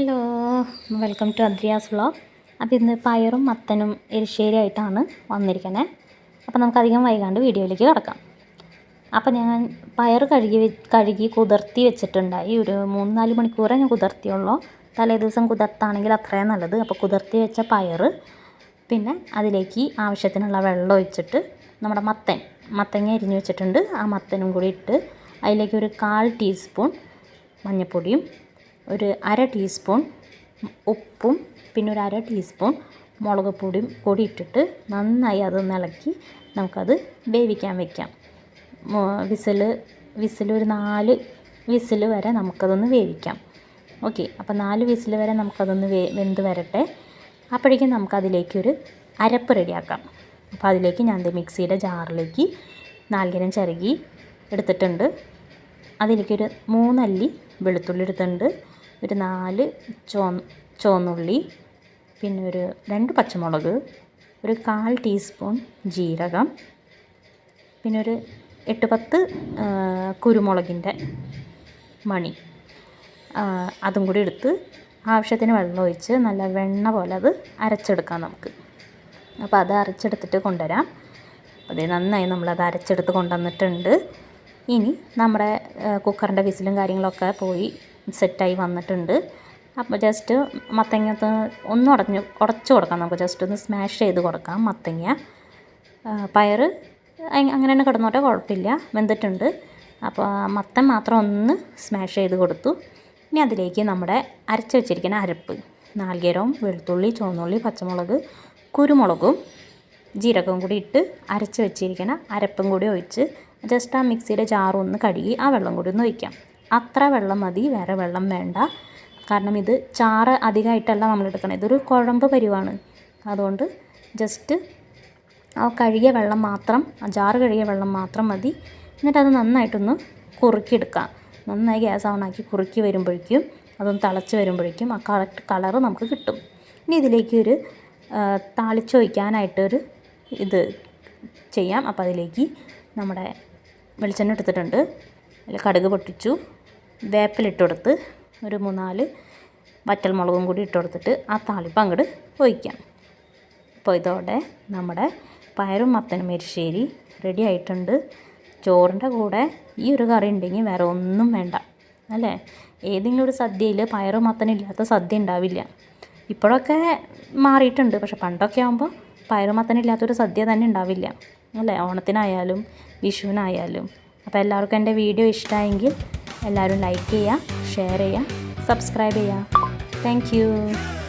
Hello welcome to Adriyas vlog. അപ്പോൾ ഇന്ന് പയറും മത്തനും എരിശ്ശേരി ആയിട്ടാണ് വന്നിരിക്കുന്നത് അപ്പോൾ നമുക്ക് അധികം വൈകാണ്ട് വീഡിയോയിലേക്ക് കിടക്കാം. അപ്പോൾ ഞാൻ പയർ കഴുകി കഴുകി കുതിർത്തി വെച്ചിട്ടുണ്ടായി. ഒരു മൂന്ന് നാല് മണിക്കൂറേ ഞാൻ കുതിർത്തിയുള്ളൂ. തലേ ദിവസം കുതിർത്താണെങ്കിൽ അത്രയും നല്ലത്. അപ്പോൾ കുതിർത്തി വെച്ച പയർ പിന്നെ അതിലേക്ക് ആവശ്യത്തിനുള്ള വെള്ളം ഒഴിച്ചിട്ട് നമ്മുടെ മത്തൻ മത്തങ്ങ അരിഞ്ഞ് വെച്ചിട്ടുണ്ട്. ആ മത്തനും കൂടി ഇട്ട് അതിലേക്ക് ഒരു കാൽ ടീസ്പൂൺ മഞ്ഞൾപ്പൊടിയും ഒരു അര ടീസ്പൂൺ ഉപ്പും പിന്നെ ഒരു അര ടീസ്പൂൺ മുളക് പൊടിയും കൂടി ഇട്ടിട്ട് നന്നായി അതൊന്ന് ഇളക്കി നമുക്കത് വേവിക്കാൻ വെക്കാം. വിസിൽ വിസിൽ ഒരു നാല് വിസിൽ വരെ നമുക്കതൊന്ന് വേവിക്കാം. ഓക്കെ അപ്പോൾ നാല് വിസിൽ വരെ നമുക്കതൊന്ന് വേ വെന്ത് വരട്ടെ. അപ്പോഴേക്കും നമുക്കതിലേക്കൊരു അരപ്പ് റെഡിയാക്കാം. അപ്പോൾ അതിലേക്ക് ഞാൻ മിക്സിയുടെ ജാറിലേക്ക് നാളികേരം ചിരകി എടുത്തിട്ടുണ്ട്. അതിലേക്കൊരു മൂന്നല്ലി വെളുത്തുള്ളി എടുത്തിട്ടുണ്ട്. ഒരു നാല് ചോ ചുവന്നുള്ളി പിന്നെ ഒരു രണ്ട് പച്ചമുളക് ഒരു കാൽ ടീസ്പൂൺ ജീരകം പിന്നെ ഒരു എട്ട് പത്ത് കുരുമുളകിന്റെ മണി. അതും കൂടി എടുത്ത് ആവശ്യത്തിന് വെള്ളം ഒഴിച്ച് നല്ല വെണ്ണ പോലെ അത് അരച്ചെടുക്കാം നമുക്ക്. അപ്പോൾ അത് അരച്ചെടുത്തിട്ട് കൊണ്ടുവരാം. അതേ നന്നായി നമ്മളത് അരച്ചെടുത്ത് കൊണ്ടുവന്നിട്ടുണ്ട്. ഇനി നമ്മുടെ കുക്കറിന്റെ വിസിലും കാര്യങ്ങളൊക്കെ പോയി സെറ്റായി വന്നിട്ടുണ്ട്. അപ്പോൾ ജസ്റ്റ് മത്തങ്ങത്ത് ഒന്ന് ഉടഞ്ഞ് ഉടച്ച് കൊടുക്കാം നമുക്ക്. ജസ്റ്റ് ഒന്ന് സ്മാഷ് ചെയ്ത് കൊടുക്കാം മത്തങ്ങ. പയറ് അങ്ങനെ തന്നെ കിടന്നോട്ടെ കുഴപ്പമില്ല. വെന്തിട്ടുണ്ട്. അപ്പോൾ മത്തൻ മാത്രം ഒന്ന് സ്മാഷ് ചെയ്ത് കൊടുത്തു. ഇനി അതിലേക്ക് നമ്മുടെ അരച്ച് വെച്ചിരിക്കുന്ന അരപ്പ്. നാളികേരവും വെളുത്തുള്ളി ചുവന്നുള്ളി പച്ചമുളക് കുരുമുളകും ജീരകവും കൂടി ഇട്ട് അരച്ച് വെച്ചിരിക്കുന്ന അരപ്പും കൂടി ഒഴിച്ച് ജസ്റ്റ് ആ മിക്സിയുടെ ജാറും ഒന്ന് കഴുകി ആ വെള്ളം കൂടി ഒന്ന് ഒഴിക്കാം. അത്ര വെള്ളം മതി വേറെ വെള്ളം വേണ്ട. കാരണം ഇത് ചാറ് അധികമായിട്ടല്ല നമ്മൾ എടുക്കണം ഇതൊരു കുഴമ്പ് പരിവാണ്. അതുകൊണ്ട് ജസ്റ്റ് ആ കഴുകിയ വെള്ളം മാത്രം ആ ജാറ് കഴുകിയ വെള്ളം മാത്രം മതി. എന്നിട്ട് അത് നന്നായിട്ടൊന്ന് കുറുക്കിയെടുക്കാം. നന്നായി ഗ്യാസ് ഓൺ ആക്കി കുറുക്കി വരുമ്പോഴേക്കും അതൊന്ന് തിളച്ച് വരുമ്പോഴേക്കും ആ കറക്റ്റ് കളറ് നമുക്ക് കിട്ടും. ഇനി ഇതിലേക്ക് ഒരു താളിച്ച് വയ്ക്കാനായിട്ടൊരു ഇത് ചെയ്യാം. അപ്പോൾ അതിലേക്ക് നമ്മുടെ വെളിച്ചെണ്ണ എടുത്തിട്ടുണ്ട്. അതിൽ കടുക് പൊട്ടിച്ചു. വേപ്പിലിട്ട് കൊടുത്ത് ഒരു മൂന്നാൽ വറ്റൽമുളകും കൂടി ഇട്ട് കൊടുത്തിട്ട് ആ താളിപ്പ് അങ്ങോട്ട് ഒഴിക്കാം. അപ്പോൾ ഇതോടെ നമ്മുടെ പയറും മത്തനും എരിശ്ശേരി റെഡി ആയിട്ടുണ്ട്. ചോറിന്റെ കൂടെ ഈ ഒരു കറി ഉണ്ടെങ്കിൽ വേറെ ഒന്നും വേണ്ട അല്ലേ? ഏതെങ്കിലും ഒരു സദ്യയിൽ പയറും മത്തനും ഇല്ലാത്ത സദ്യ ഉണ്ടാവില്ല. ഇപ്പോഴൊക്കെ മാറിയിട്ടുണ്ട് പക്ഷെ പണ്ടൊക്കെ ആകുമ്പോൾ പയറും മത്തനും ഇല്ലാത്തൊരു സദ്യ തന്നെ ഉണ്ടാവില്ല അല്ലേ? ഓണത്തിനായാലും വിഷുവിനായാലും. അപ്പോൾ എല്ലാവർക്കും എന്റെ വീഡിയോ ഇഷ്ടമായെങ്കിൽ എല്ലാവരും ലൈക്ക് ചെയ്യുക ഷെയർ ചെയ്യുക സബ്സ്ക്രൈബ് ചെയ്യുക താങ്ക്